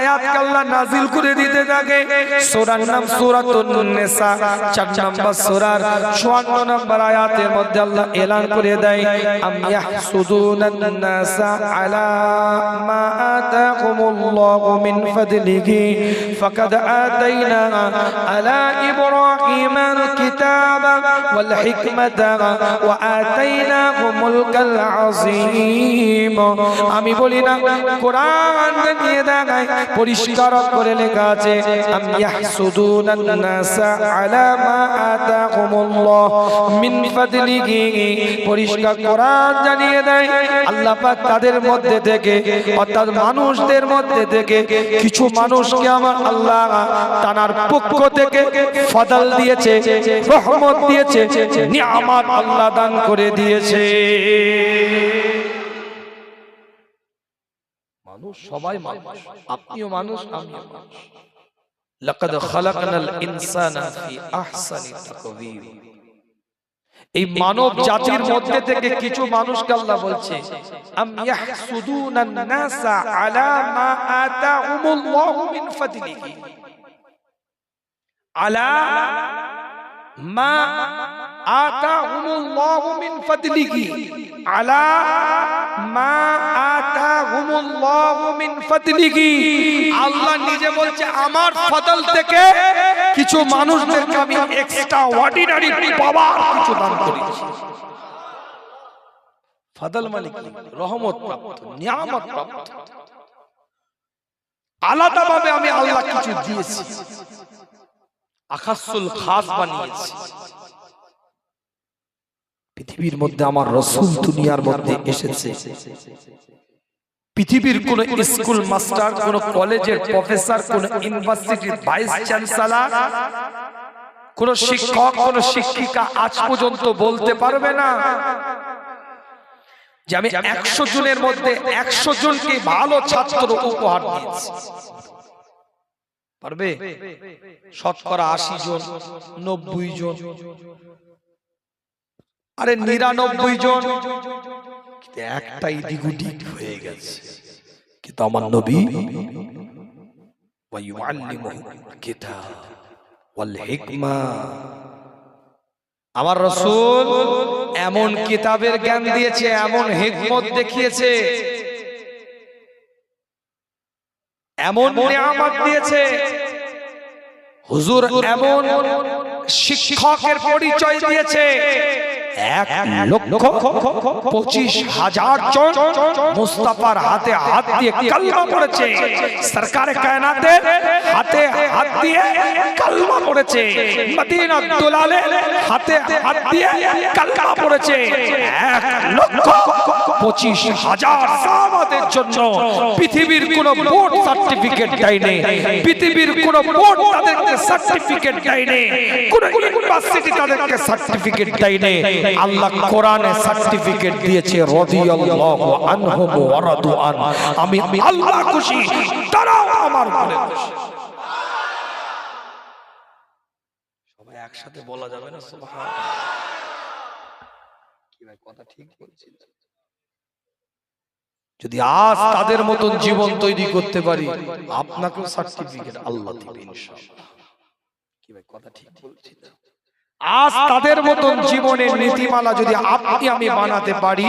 আয়াত আল্লাহ নাজিল করে দিতে থাকে। সূরার নাম সূরাতুন 4 নম্বর সূরার 54 নম্বর আয়াতের মধ্যে আল্লাহ এলান করে দেয়, আমি বলি না, কোরআন নিয়ে দেখায় পরিষ্কার করে লেখা আছে, আম ইয়াহসুদুনান নাসা আলা মা আতাকুমুল্লাহ মিন ফাদলিহি। পরিষ্কার কোরআন জানিয়ে দেয়, আল্লাহ পাক তাদের মধ্যে থেকে, অর্থাৎ মানুষদের মধ্যে থেকে কিছু মানুষকে আমার আল্লাহ তানার পক্ষ থেকে ফদল দিয়েছে, রহমত দিয়েছে, নিয়ামত আল্লাহ দান করে দিয়েছে। মানুষ সবাই মানুষ। আপনিও মানুষ আমিও মানুষ। লাকাদ খালাকনাল ইনসানা ফি আহসানি তাকবীর। এই মানব জাতির মধ্যে থেকে কিছু মানুষকে আল্লাহ বলছে আম ইয়াহসুদুনান নাসা আলা মা আতাহুমুল্লাহু মিন ফাদলিহি। আলা মা মিন আলা মা মিন আল্লাহ নিজে বলছে, আমার ফদল থেকে কিছু মানুষদেরকে আমি এক্সট্রা কিছু দান করেছি। ফদল মালিক রহমত প্রাপ্ত, নিয়ামত প্রাপ্ত। আলাদাভাবে আমি আল্লাহ কিছু দিয়েছি। আকাশুল খাস বানিয়েছি। পৃথিবীর মধ্যে আমার রসুল দুনিয়ার মধ্যে এসেছে। পৃথিবীর কোন স্কুল মাস্টার, কোন কলেজের প্রফেসর, কোন ইউনিভার্সিটির ভাইস চ্যান্সেলর, কোন শিক্ষক, কোন শিক্ষিকা আজ পর্যন্ত বলতে পারবে না যে আমি একশো জনের মধ্যে একশো জনকে ভালো ছাত্র উপহার দিয়েছি। পারবে? শতকরা আশি জন নব্বই জন। আরে নিরানব্বই জন। কিন্তু একটাই দিগুটি হয়ে গেছে। কিন্তু আমার নবী আমার রসুল এমন কিতাবের জ্ঞান দিয়েছে এমন হিকমত দেখিয়েছে। এমন নিয়ামত দিয়েছে। হুজুর এমন শিক্ষকের পরিচয় দিয়েছে। এক লক্ষ পঁচিশ হাজার জন মুস্তাফার হাতে হাত দিয়ে কালমা পড়েছে। সরকারে কায়নাতে হাতে হাত দিয়ে কালমা পড়েছে। মদিনা দুলালে হাতে হাত দিয়ে কালমা পড়েছে। এক লক্ষ পঁচিশ হাজার সাহাবাদের জন্য পৃথিবীর কোন বোর্ড সার্টিফিকেট দেয়নি। পৃথিবীর কোন বোর্ড তাদেরকে সার্টিফিকেট দেয়নি। কোন ইউনিভার্সিটি তাদেরকে সার্টিফিকেট দেয়নি। আল্লাহ কোরআনে সার্টিফিকেট দিয়েছে, রাদিয়াল্লাহু আনহুম ওয়া রাদু আন। আমি আল্লাহ খুশি, তারাও আমার উপরে খুশি। সবাই একসাথে বলা যাবে না, সুবহানাল্লাহ। কি কথা ঠিক যদি আজ তাদের মতন জীবন তৈরি করতে পারি, আপনাকেও সার্টিফিকেট আল্লাহ দিবে, ইনশাআল্লাহ। কি ভাই, কথা ঠিক বলছি? আজ তাদের মতন জীবনের নীতিমালা যদি আপনি আমি বানাতে পারি,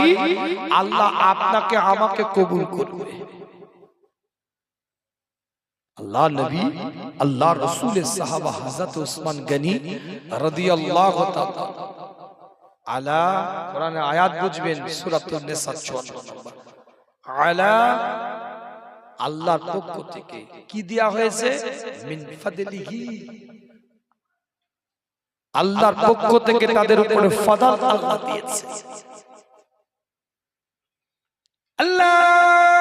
আল্লাহ আপনাকে, আমাকে কবুল করবে। আল্লাহ নবী, আল্লাহ রসুলের সাহাবা হযরত উসমান গনি রাদিয়াল্লাহু তাআলা আলা, কোরআনে আয়াত বুঝবেন, সূরাতুন নিসা 54 নম্বর। আলা, আল্লাহর পক্ষ থেকে কি দেয়া হয়েছে? মিন আল্লাহর পক্ষ থেকে তাদের উপরে ফাদাল আল্লাহ দিয়েছে। আল্লাহ!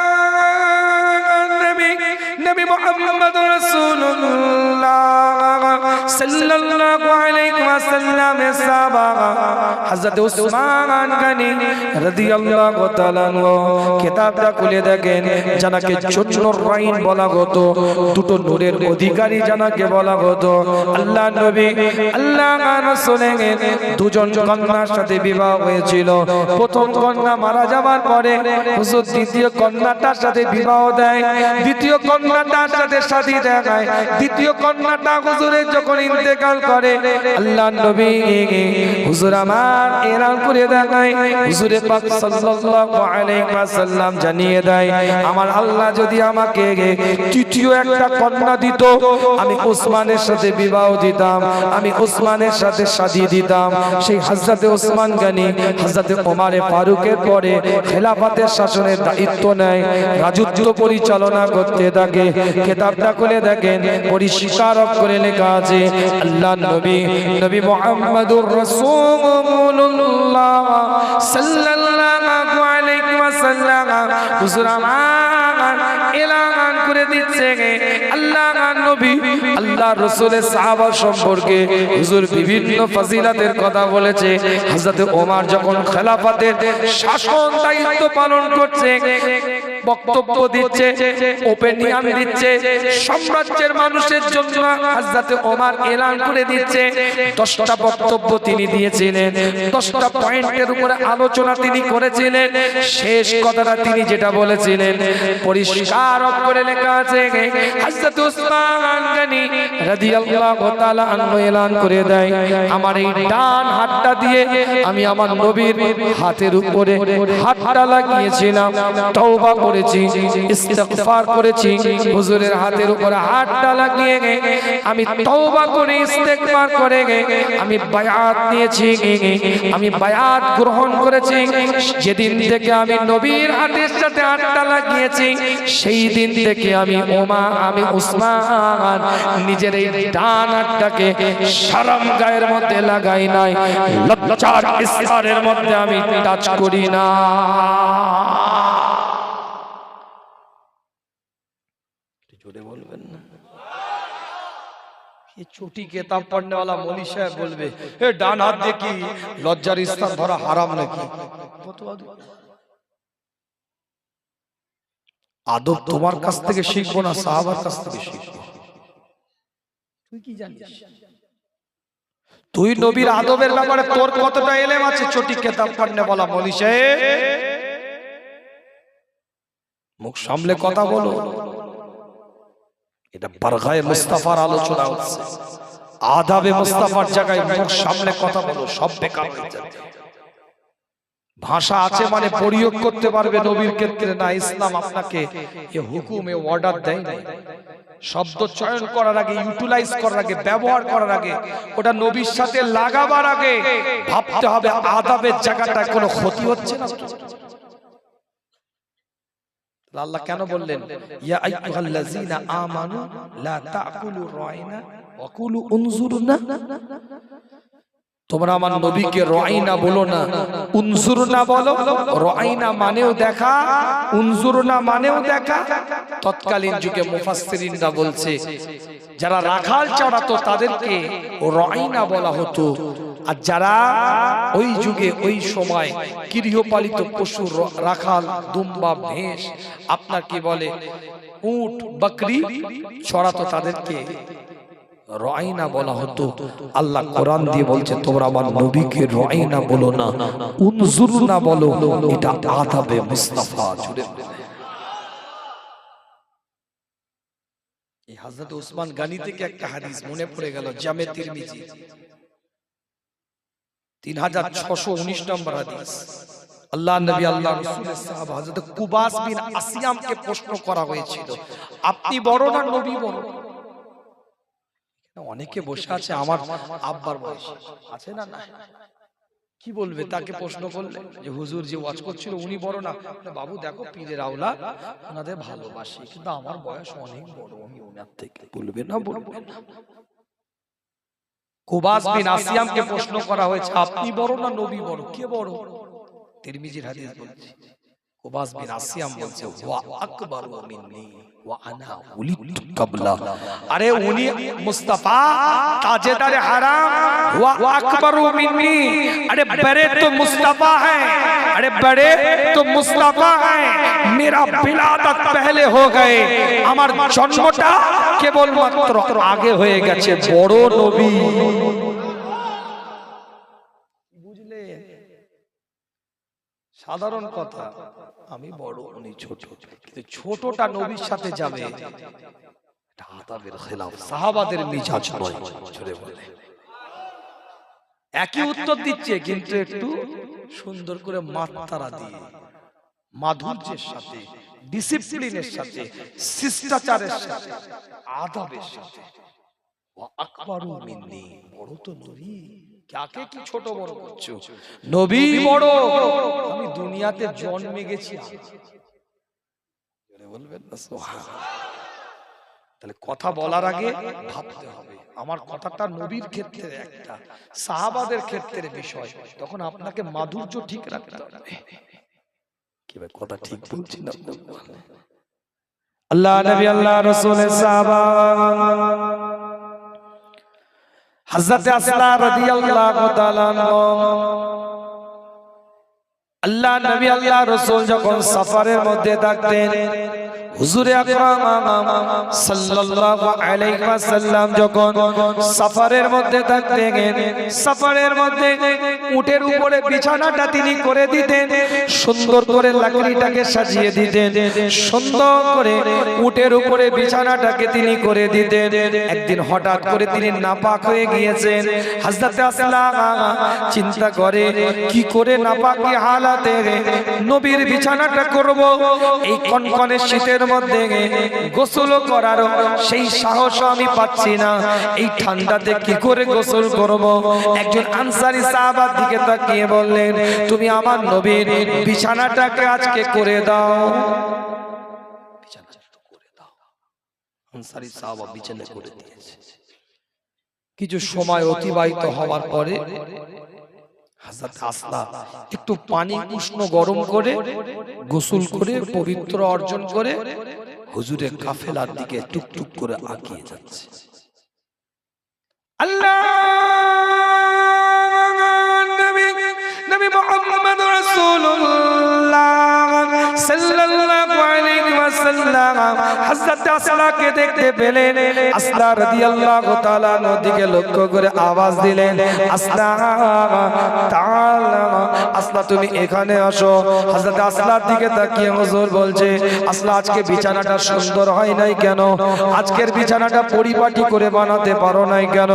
নবী মুহাম্মদ রাসূলুল্লাহ সাল্লাল্লাহু আলাইহি সাহাবা হযরত উসমান গনি রাদিয়াল্লাহু তাআলা আনহু কিতাবটা খুলে দেখেন, জানাকে রাইন বলা দুটো নূরের অধিকারী জানাকে বলা আল্লাহ নবী, আল্লাহ দুজন কন্যার সাথে বিবাহ হয়েছিল, প্রথম কন্যা মারা যাওয়ার পরে হুজুর দ্বিতীয় কন্যাটার সাথে বিবাহ দেয়, দ্বিতীয় সাথে দেখায়। দ্বিতীয় কন্যাটা হুজুরের যখন ইন্তেকাল করে, আল্লাহ নবী, হুজুর আমার করে হুজুরে পাক সাল্লাল্লাহু আলাইহি ওয়াসাল্লাম জানিয়ে দেয়, আমার আল্লাহ যদি আমাকে তৃতীয় একটা কন্যা দিত, আমি ওসমানের সাথে বিবাহ দিতাম, আমি ওসমানের সাথে শাদী দিতাম। সেই হযরতে ওসমান গানি, হযরতে ওমারে ফারুকের পরে খেলাফতের শাসনের দায়িত্ব নেয়, রাজত্ব পরিচালনা করতে থাকে। কিতাবটা খুলে দেখেন, পরিষ্কার করে লেখা আছে, আল্লাহ নবী নবী মুহাম্মদুর রাসূলুল্লাহ সাল্লাল্লাহু আলাইহি ওয়াসাল্লাম। হুজুর আমার এলান করে দিচ্ছে আল্লাহ নবী আল্লাহ রসুলের সাহাবা সম্পর্কে হুজুর বিভিন্ন ফাজিলাতের কথা বলেছে। হযরত ওমর যখন খেলাফতের শাসন দায়িত্ব পালন করছে, বক্তব্য দিচ্ছে ওপেনিয়ন দিচ্ছে, সাম্রাজ্যের মানুষের জন্য হযরত ওমর এলান করে দিচ্ছে 10টা বক্তব্য তিনি দিয়েছিলেন 10টা পয়েন্টের উপরে আলোচনা তিনি করেছিলেন, শেষ কথাটা তিনি যেটা বলেছিলেন, পরিষ্কার করে লেখা আছে, হযরত উসমান আমি বায়াত গ্রহণ করেছি। যেদিন থেকে আমি নবীর হাতের সাথে হাতটা লাগিয়েছি, সেই দিন থেকে আমি ওমা, আমি উসমান নিজের এই ডান হাতটাকে শরম গায়ের মধ্যে লাগাই নাই। লজ্জার ইসলামের মধ্যে আমি টাচ করি না। আদব তোমার কাছ থেকে শিখব না, সাহাবার কাছ থেকে শিখব। তুই কি জানিস? তুই নবীর আদবের ব্যাপারে তোর কতটা এলেম আছে চটি কেতাব পড়নে বলা সাহেব মুখ সামলে কথা বলো। এটা বারগায়ে মুস্তাফার আলোচনা হচ্ছে। আদাবে মুস্তাফার জায়গায় মুখ সামনে কথা বলো, সব বেকার ভাষা আছে মানে প্রয়োগ করতে পারবে নবীর ক্ষেত্রে না, ইসলাম আপনাকে হুকুম অর্ডার দেয় না শব্দ চয়ন করার আগে ইউটিলাইজ করার আগে, ব্যবহার করার আগে, ওটা নবীর সাথে লাগাবার আগে ভাবতে হবে আদাবের জায়গাটা কোনো ক্ষতি হচ্ছে না? আল্লাহ কেন বললেন, ইয়া আইয়ুহাল্লাযীনা আমানু লা তাকুলু রাইনা ওয়া কুলু উনজুরনা তোমরা আমার নবীকে রাইনা বলো না উনজুরনা বলো রাইনা মানেও দেখা উনজুরনা মানেও দেখা। তৎকালীন যুগে মুফাসসিরিনরা বলছে যারা রাখাল চড়াতো তাদেরকে রাইনা বলা হতো। আর যারা ওই যুগে ওই সময় গৃহপালিত পশু রাখাল দুম্বা ভেষ আপনার কি বলে উট বকরি ছড়াতো তাদেরকে। রাইনা বলা হতো। আল্লাহ কোরআন দিয়ে বলছে তোমরা আমার নবীকে রাইনা বলো না। উনজুর না। বলো এটা আদাবে মুস্তাফা জুড়ে। এই হযরত ওসমান গানি থেকে একটা হাদিস মনে পড়ে গেল? জামে তিরমিজি। তিন হাজার ছশো উনিশ নম্বর হাদিস। আল্লাহ নবী আল্লাহ রসুলের সাহাবা হযরত কুবাস বিন আসিয়ামকে প্রশ্ন করা হয়েছিল আপনি বড় না নবী বড়? অনেকে বসে আছে আমার আব্বার বয়স। আছে না না? কি বলবে তাকে প্রশ্ন করলে যে হুজুর যে ওয়াজ করছিল উনি বড় না। বাবু দেখো পীরের আওলা ওনাদের ভালোবাসি কিন্তু আমার বয়স অনেক বড় আমি ওনার থেকে বলবে না বলবে না। কুবাস বিন আসিয়ামকে প্রশ্ন করা হয়েছে আপনি বড় না নবী বড়? কে বড়? তিরমিজির হাদিস বলছে। কুবাস বিন আসিয়াম বলছে হুয়া আকবার মিন্নি। ওয়া আনা উলিদতু কাবলা আরে উনি মুস্তাফা তাজেদার হারাম ওয়া আকবরু মিন্নি अरे बड़े तो मुस्तफा हैं अरे बड़े तो मुस्तफा हैं मेरा बिलादत पहले हो गए আমার জন্মটা কেবল মাত্র আগে হয়ে গেছে বড় নবী সাধারণ কথা আমি বড় উনি ছোট। কিন্তু ছোটটা নবীর সাথে যাবে। আদাবের খেলাফ সাহাবাদের মিজাজ নয় জোরে বলে। একই উত্তর দিচ্ছে কিন্তু একটু সুন্দর করে মাত্রা দিয়ে। মাধুর্যের সাথে ডিসিপ্লিনের সাথে শিষ্টাচারের সাথে আদাবের সাথে। ওয়া আকবারু মিন্নি বড় তো নবী। কাকে কি ছোট বড় করছ? নবী বড়। আমি দুনিয়াতে জন্মে গেছি। বলবেন না? সুবহানাল্লাহ। তাহলে কথা বলার আগে ভাবতে হবে। আমার কথাটা নবীর ক্ষেত্রে একটা সাহাবাদের ক্ষেত্রে বিষয়। তখন আপনাকে মাধুর্য ঠিক রাখতে হবে। কি ভাই কথা ঠিক বলছি না আল্লাহ নবী আল্লাহ রাসূলের সাহাবা। আল্লাহ নবী আল্লাহ রাসূল যখন সফরের মধ্যে থাকতেন হুজুরে আকরাম সাল্লাল্লাহু আলাইহি ওয়াসাল্লাম যখন সফরের মধ্যে থাকতেন, সফরের মধ্যে উটের উপরে বিছানাটা তিনি করে দিতেন, সুন্দর করে লাকড়িটাকে সাজিয়ে দিতেন, সুন্দর করে উটের উপরে বিছানাটাকে তিনি করে দিতেন। একদিন হঠাৎ করে তিনি নাপাক হয়ে গিয়েছেন। হাজরাতে আসলাম, চিন্তা করে কি করে নাপাকি হালাতে নবীর বিছানাটা করব? এই কনকনে শীতের মধ্যে গোসল করার সেই সাহস আমি পাচ্ছি না। এই ঠান্ডাতে কি করে গোসল করব? একজন আনসারি সাহাবার দিকে তাকিয়ে বললেন তুমি আমার নবীর বিছানাটাকে আজকে করে দাও। বিছানাটা করে দাও। আনসারি সাহাবা বিছানা করে দিয়েছে। কিছু সময় অতিবাহিত হওয়ার পরে একটু পানি উষ্ণ গরম করে গোসল করে পবিত্র অর্জন করে হুজুরের কাফেলার দিকে টুকটুক করে আঁকিয়ে যাচ্ছে। আল্লাহ! নবী নবী মুহাম্মদ রাসূলুল্লাহ। বিছানাটা সুন্দর হয় নাই কেন? আজকের বিছানাটা পরিপাটি করে বানাতে পারো নাই কেন?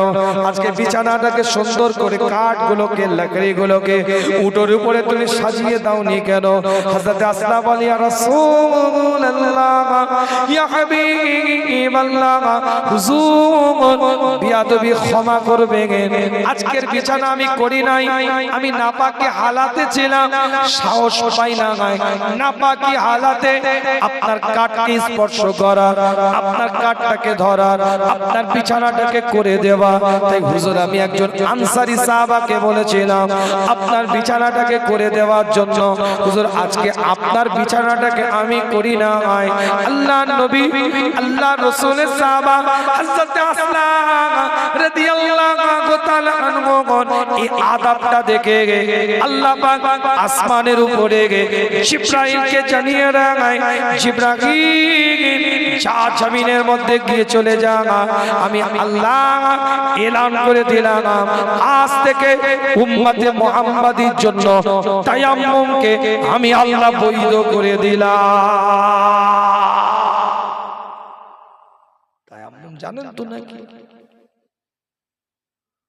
আজকে বিছানাটাকে সুন্দর করে কাঠগুলোকে, লাকড়িগুলোকে, উটোর উপরে তুমি সাজিয়ে দাওনি কেন? হযরত আসলা বলি ইয়া রাসূলুল্লাহ ইয়া হাবিবাল্লাহ হুজুর, বিয়াদবি ক্ষমা করবেন। আজকের বিছানা আমি করি নাই। আমি নাপাকি হালাতে ছিলাম, সাহস পাই না নাপাকি হালাতে আপনার কাঠকে স্পর্শ করা, আপনার কাঠটাকে ধরা, আপনার বিছানাটাকে করে দেওয়া। তাই হুজুর, আমি একজন আনসারি সাহাবাকে বলেছিলাম, আপনার বিছানাটাকে করে দেওয়ার জন্য। হুজুর, আজকে আপনার বিছানাটাকে আমি করি না আয় আল্লাহ নবী, আল্লাহ রসুলের সাহাবা হযরত আসলাম রাদিয়াল্লাহু তাআলা এই আদাবটা দেখে আল্লাহ পাক আসমানের উপরে জিব্রাইলকে জানিয়ে রাখায়, জিব্রাইল যা জমিনের মধ্যে গিয়ে চলে আমি আল্লাহ এলান করে দিলাম আজ থেকে উম্মতে মুহাম্মাদির জন্য তায়াম্মুমকে আমি আল্লাহ বৈধ করে দিলাম তায়াম্মুম জানেন তো নাকি?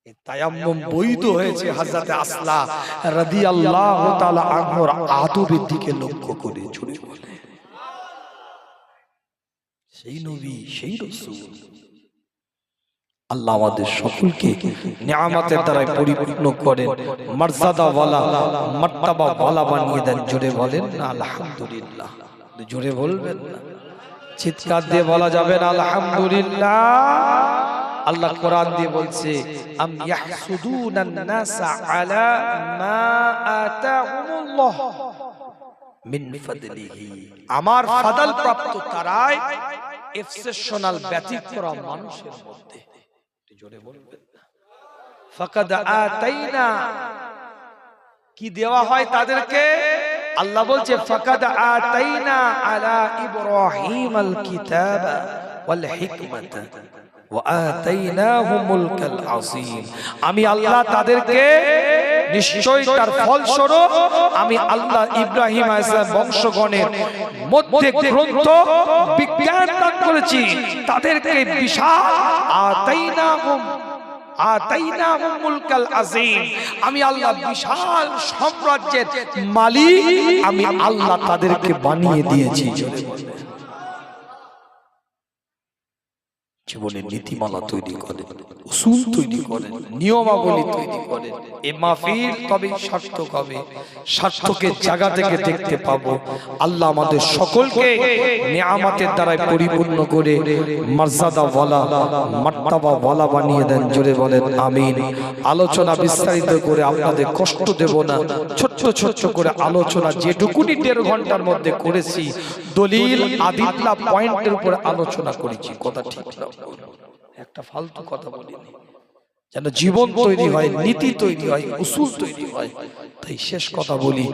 এই তায়াম্মুম বৈধ হয়েছে হযরতে আসলা রাদিয়াল্লাহু তাআলা আনহুর আদবের দিকে লক্ষ্য করে জুড়ে বলে সেই নবী সেই রাসূল। আল্লাহ আমাদের সকলকে নিয়ামতের দ্বারাই পরিপূর্ণ করেন। মর্যাদা ওয়ালা, মার্তাবা ওয়ালা বানিয়ে দেন, জোরে বলেন, আলহামদুলিল্লাহ। জোরে বলবেন না। চিৎকার দিয়ে বলা যাবে না, আলহামদুলিল্লাহ। আল্লাহ কোরআন দিয়ে বলছে, আম ইয়াহসুদুনান নাসা আলা মা আতাহুমুল্লাহ মিন ফাদলিহি। আমার ফাদল প্রাপ্ত তারাই এক্সেপশনাল ব্যতিক্রম মানুষের মধ্যে। জোরে বলবেন? ফাকাদ আতাইনা। কি দেওয়া হয় তাদেরকে? আল্লাহ বলছে ফাকাদ আতাইনা আলা ইব্রাহিম আল কিতাব ওয়াল হিকমাত ওয়া আতাইনাহু মুলকাল আযীম। আমি আল্লাহ তাদেরকে নিশ্চয় তার ফলস্বরূপ আমি আল্লাহ ইব্রাহিম আলাইহিস বংশগণের মধ্যে গ্রন্থ বিজ্ঞান দান করেছি। তাদেরকে বিশাল আতাইনাহুম আমি আল্লাহ বিশাল সাম্রাজ্যের মালিক। আমি আল্লাহ তাদেরকে বানিয়ে দিয়েছি জোরে বলে। জীবনের নীতিমালা তৈরি করেন উসুল তৈরি করেন নিয়মাবলী তৈরি করেন। এ মাহফিল তবে সার্থক হবে। সার্থকের জায়গা থেকে দেখতে পাবো। আল্লাহ আমাদের সকলকে নিয়ামতের দ্বারাই পরিপূর্ণ করে মর্যাদা ওয়ালা মার্তাবা ওয়ালা বানিয়ে দেন জোরে বলেন আমিন। আলোচনা বিস্তারিত করে আপনাদের কষ্ট দেব না। ছোট্ট ছোট্ট করে আলোচনা যেটুকুনি দেড় ঘণ্টার মধ্যে করেছি দলিল আদিল্লা পয়েন্টের উপরে আলোচনা করেছি কথা ঠিক না। একটা ফালতু কথা বলিনি। যেন জীবন তৈরি হয়, নীতি তৈরি হয়, উসুল তৈরি হয়। তাই শেষ কথা বলি,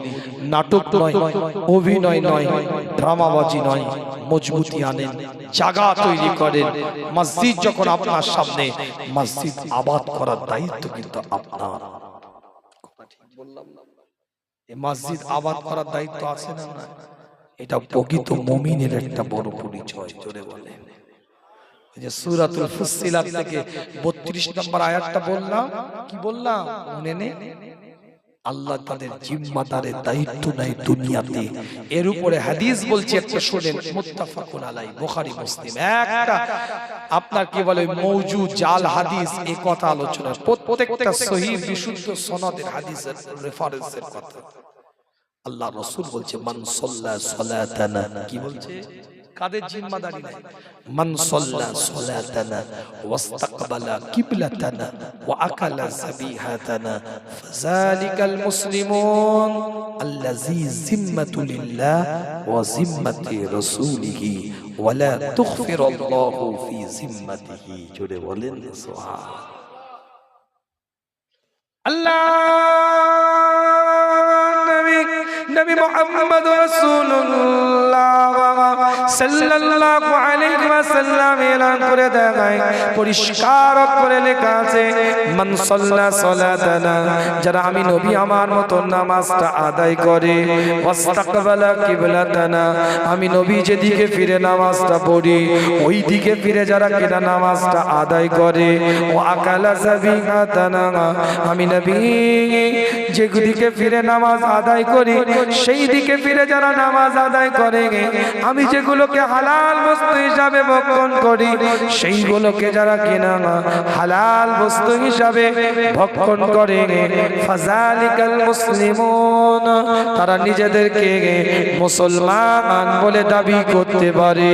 নাটক নয়, অভিনয় নয়, ড্রামাবাজি নয়, মজবুতি আনেন জায়গা তৈরি করেন। মসজিদ যখন আপনার সামনে, মসজিদ আবাদ করার দায়িত্ব কিন্তু আপনার। মসজিদ আবাদ করার দায়িত্ব আছে না এটা প্রকৃত মুমিনের একটা বড় পরিচয়, জোরে বলেন। যে সূরাতুল ফুসসিলাত থেকে 32 নম্বর আয়াতটা বললাম। কি বললাম? মনে নেই? আল্লাহ তাদের দায়িত্ব নাই দুনিয়াতে। এর উপরে হাদিস বলছে একটা শুনেন, মুত্তাফাকুন আলাই মুসলিম। একটা, আপনার কি বলে মৌজু জাল হাদিস এই কথা আলোচনা প্রত্যেকটা বিশুদ্ধ সনদের হাদিসের রেফারেন্সের কথা। আল্লাহ রাসূল বলছে, মান কি বলছে? কাদের জিম্মাদারি? নাই মান সাল্লা সালাতানা ওয়াস্তাকবালা কিবলাতানা ওয়া আকালা যাবিহাতানা ফাযালিকাল মুসলিমুন আল্লাযী জিম্মাতু লিল্লাহ ওয়া জিম্মাতি রাসূলিহি ওয়া লা তুগফিরাল্লাহু ফি জিম্মাতিহি জোরে বলেন সুবহান আল্লাহ! নবী মুহাম্মদ রাসূলুল্লাহ সাল্লাল্লাহু আলাইহি ওয়াসাল্লাম এলান করে দেয় পরিষ্কার করে লেখা আছে, মান সাল্লা সালাতানা যারা আমি নবী আমার মতো নামাজটা আদায় করে, ওয়াস্তাকবালা কিবলাতানা আমি নবী যেদিকে ফিরে নামাজটা পড়ি ওই দিকে ফিরে যারা কিনা নামাজটা আদায় করে, ও আকালা সাবিহাতানা আমি নবী যেদিকে ফিরে নামাজ আদায় করি সেই দিকে ফিরে যারা নামাজ আদায় করে, আমি যেগুলোকে হালাল বস্তু হিসাবে ভক্ষণ করি, সেইগুলোকে যারা কিনা হালাল বস্তু হিসাবে ভক্ষণ করে তারা নিজেদেরকে মুসলমান বলে দাবি করতে পারে।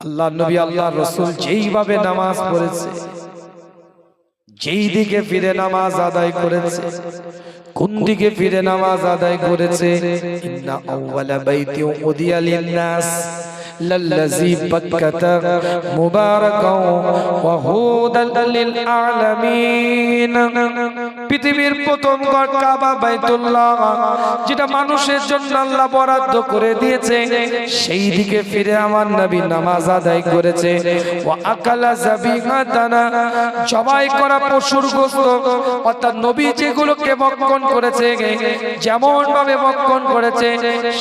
আল্লাহ নবী আল্লাহ রসুল যেইভাবে নামাজ পড়েছে যেই দিকে ফিরে নামাজ আদায় করেছে কোন দিকে ফিরে নামাজ আদায় করেছে ইন্না আউওয়ালা বাইতি উদিয়া লিন-নাস লাল্লাযী বাক্কাতা মুবারাকাও ওয়া হুদাল লিল আলামিন পৃথিবীর প্রথম ঘর কাবা বাইতুল্লাহ, যেটা মানুষের জন্য আল্লাহ বরাদ্দ করে দিয়েছে, সেই দিকে ফিরে আমার নবী নামাজ আদায় করেছে। ও আকালা জাবিহাতানা, জবাই করা পশুর গোশত অর্থাৎ নবী যেগুলোকে ভক্ষণ করেছে যেমন ভাবে ভক্ষণ করেছে,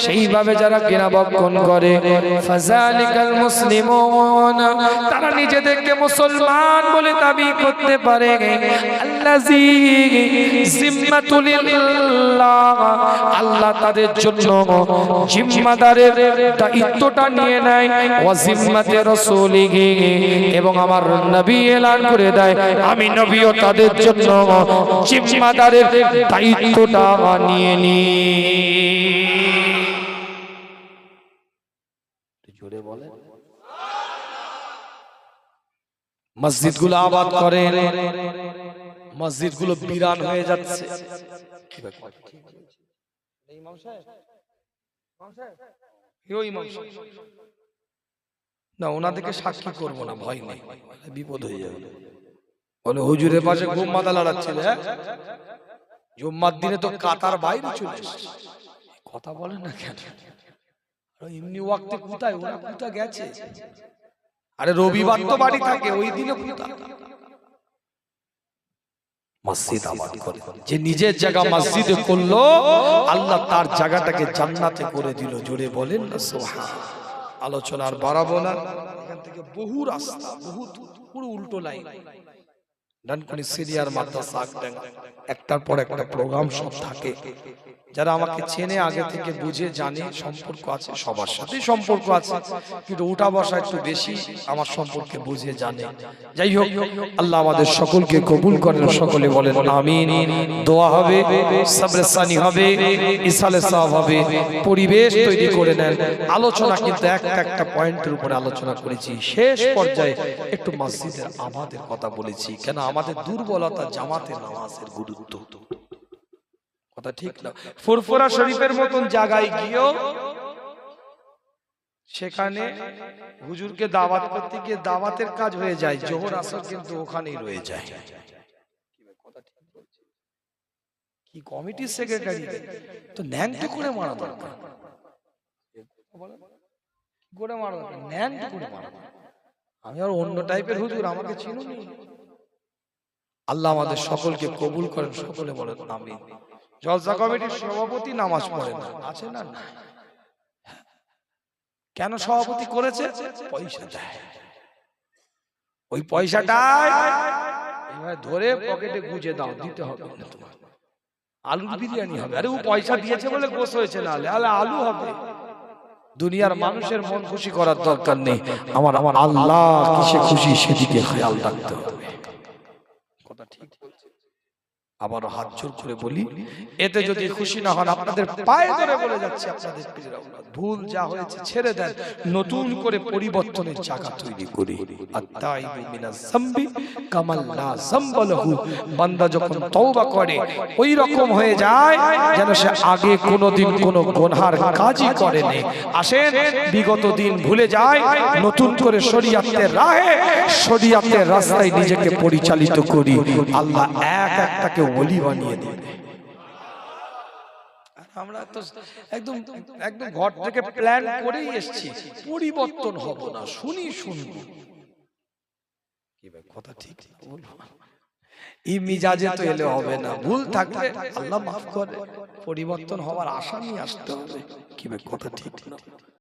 সেইভাবে যারা কিনা ভক্ষণ করে। ফাজালিকাল মুসলিমুন, তারা নিজেদেরকে মুসলমান বলে দাবি করতে পারে। আল্লাজি জিম্মাতুলিল্লাহ। আল্লাহ তাদের জন্য জিম্মাদারের দায়িত্বটা নিয়ে নেয়। জিম্মাতে এবং আমার নবী এলান করে দেয়, আমি নবীও তাদের জন্য জিম্মাদারের দায়িত্বটা নিয়ে নি। জোরে মসজিদগুলো আবাদ করেন। মসজিদগুলো বিরান হয়ে যাচ্ছে। না ওনাদেরকে সাক্ষী করব না ভয় নেই। বিপদ হয়ে যাবে। বলে হুজুরের পাশে ঘুম মাথা লড়াচ্ছিল হ্যাঁ? জুম্মার দিনে তো কাতার বাইরে চলে কথা বলেন না কেন? এমনি ওয়াক্তে কোথায়? ওরা কোথা গেছে? আরে রবিবার তো বাড়ি থাকে ওই দিনে কোথা মসজিদ আবাদ করে। যে নিজের জায়গা মসজিদে করল আল্লাহ তার জায়গাটাকে জান্নাতে করে দিল। জোরে বলেন না সুবহান আলোচনা আর বাড়াবো না। এখান থেকে বহু রাস্তা বহু পুরো উল্টো লাইন। ডানকুনি সিরিয়ার মাদ্রাসা একটার পর একটা প্রোগ্রাম সব থাকে। যারা আমাকে চেনে আগে থেকে বুঝে জানে সম্পর্ক আছে সবার সাথে সম্পর্ক আছে। কিন্তু উঠা বসা একটু বেশি আমার সম্পর্কে বুঝে জানে। যাই হোক আল্লাহ আমাদের সকলকে কবুল করেন সকলে বলেন আমিন। দোয়া হবে সাবরেসানি হবে ইসালে সাহ হবে। পরিবেশ তৈরি করে নেন। আলোচনা কিন্তু একটা একটা পয়েন্টের উপরে আলোচনা করেছি। শেষ পর্যায়ে একটু মসজিদের আমাদের কথা বলেছি। কেন? আমাদের দুর্বলতা জামাতের নামাজের গুরুত্ব। কথা ঠিক না। ফুরফুরা শরীফের মতন জায়গায় গিয়েও সেখানে হুজুরকে দাওয়াত করতে গিয়ে দাওয়াতের কাজ হয়ে যায় জোহর আসর কিন্তু ওখানেই রয়ে যায়। কি কমিটির সেক্রেটারি? তো ন্যাংটো করে মারা দরকার। করে মারা দরকার? ন্যাংটো করে মারা আমি আর অন্য টাইপের হুজুর আমাকে চিনুনি। আল্লাহ আমাদের সকলকে কবুল করেন, সকলে বলেন আমিন। জলসা কমিটির সভাপতি নামাজ পড়ে না আছে না? কেন সভাপতি করেছে? পয়সা দেয়। ওই পয়সাটাই এবার ধরে পকেটে গুজে দাও, দিতে হবে তোমার। আলুর বিরিয়ানি হবে। আরে ও পয়সা দিয়েছে বলে গোস হয়েছে না, আলে আলু হবে। দুনিয়ার মানুষের মন খুশি করার দরকার নেই। আমার আমার আল্লাহ কিসে খুশি সেদিকে খেয়াল রাখতে হবে কথা ঠিক বলছে আবারও হাত জোর করে বলি এতে যদি খুশি না হন আপনাদের পায়ে ধরে বলে যাচ্ছে আপনাদের ভুল যা হয়েছে ছেড়ে দেন নতুন করে পরিবর্তনের জায়গা তৈরি করি। বান্দা যখন তওবা করে ওই রকম হয়ে যায় যেন সে আগে কোনোদিন কোনো গুনহার কাজই করেনি। আসেন বিগত দিন ভুলে যায় নতুন করে শরীয়তের রাহে শরীয়তের রাস্তায় নিজেকে পরিচালিত করি। আল্লাহ এক একটাকে ওলি বানিয়ে আর আমরা তো একদম একদম ঘর থেকে প্ল্যান করেই এসেছি, পরিবর্তন হব না, শুনি, শুনব। কথা ঠিক এই মিজাজে তো এলে হবে না, ভুল থাকলে আল্লাহ মাফ করে। পরিবর্তন হওয়ার আশা নিয়ে আসতে হবে, কি কথা ঠিক